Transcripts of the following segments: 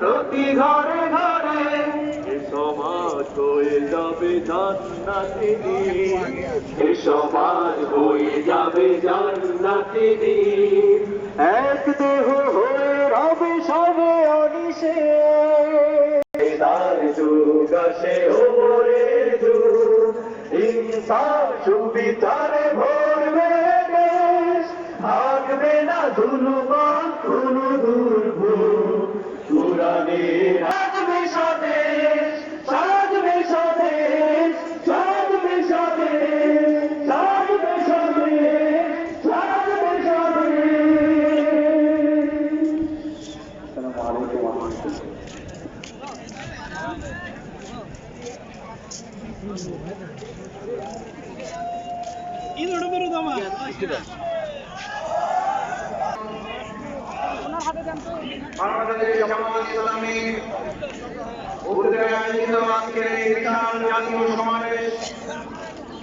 প্রতি ঘরে ঘরে সমাজ হয়ে যাবে জান্নাতি এ সমাজ হয়ে যাবে জান্নাতি এক দেহ হয়ে রবে সবে অনিশে। যুগ আসে ওপরের যুগ ইনসাফ সুবিচারে ভরবে থাকবে না ধুলুমান কোনো দুর্ভোগ। কোরআনের সাজবে স্বদেশ সাজবে স্বদেশ বাংলাদেশ জামাত ইসলামী উদ্যোগে আয়োজিত আজকের এই বিশাল জাতীয় সমাবেশ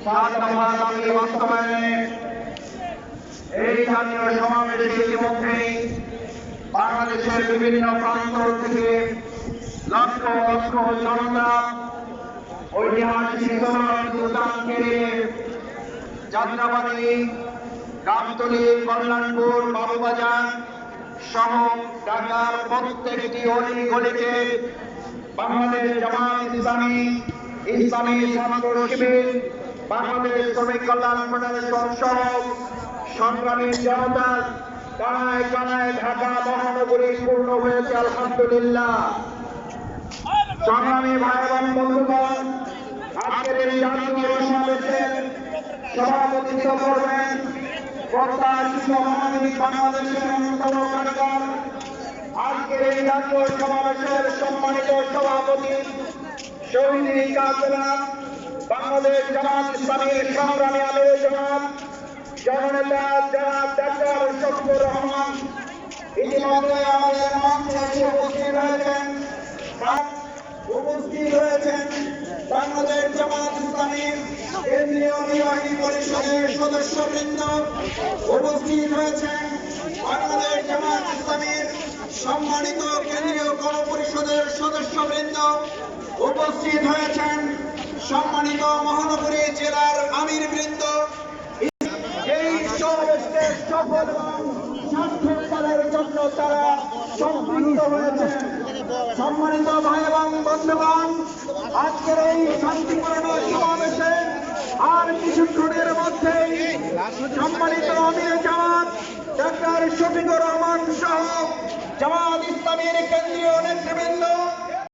সাত দফা দাবি বাস্তবায়নে এই জাতীয় বাংলাদেশের বিভিন্ন প্রান্ত থেকে লক্ষ লক্ষ জনতা ঐতিহাসিক যাত্রাবাড়ি, গাবতলী, কল্যাণপুর, বাবুবাজার সহ ঢাকার প্রত্যেকটি অলি গলিতে বাংলাদেশ জামাত ইসলামী ইসলামী ছাত্র শিবির, বাংলাদেশ শ্রমিক কল্যাণ ফেডারেশন সহ সংগ্রামী জনতা কানায় কানায় ঢাকা মহানগরী পূর্ণ হয়েছে, আলহামদুলিল্লাহ। সংগ্রামী ভাই এবং বন্ধুগণ, আজকের এই জাতীয় সমাবেশের সভাপতিত্ব করবেন কর্তা শিশু মহানবী বাংলাদেশের অন্যতম কারিগর আজকের এই জাতীয় সমাবেশের সম্মানিত সভাপতি, শহীদ কাফেলা, বাংলাদেশ জামাত ইসলামীর সংগ্রামী জামাত, জননেতা উপস্থিত রয়েছেন বাংলাদেশ জামাত ইসলামীর কেন্দ্রীয় নির্বাহী পরিষদের সদস্যবৃন্দ। উপস্থিত রয়েছেন বাংলাদেশ জামাত ইসলামীর সম্মানিত কেন্দ্রীয় গণ গণপরিষদের সদস্যবৃন্দ। উপস্থিত হয়েছেন সম্মানিত মহানগরী জেলার আমির বৃন্দ। এই সফল এবং জন্য তারা সম্পৃক্ত হয়েছেন। সম্মানিত ভাই এবং বন্ধুগণ, আজকের এই শান্তিপূর্ণ সমাবেশে আর কিছুক্ষণের মধ্যেই সম্মানিত আমির জামাত, ডাক্তার শফিকুর রহমান সহ জামাত ইসলামের কেন্দ্রীয় নেতৃবৃন্দ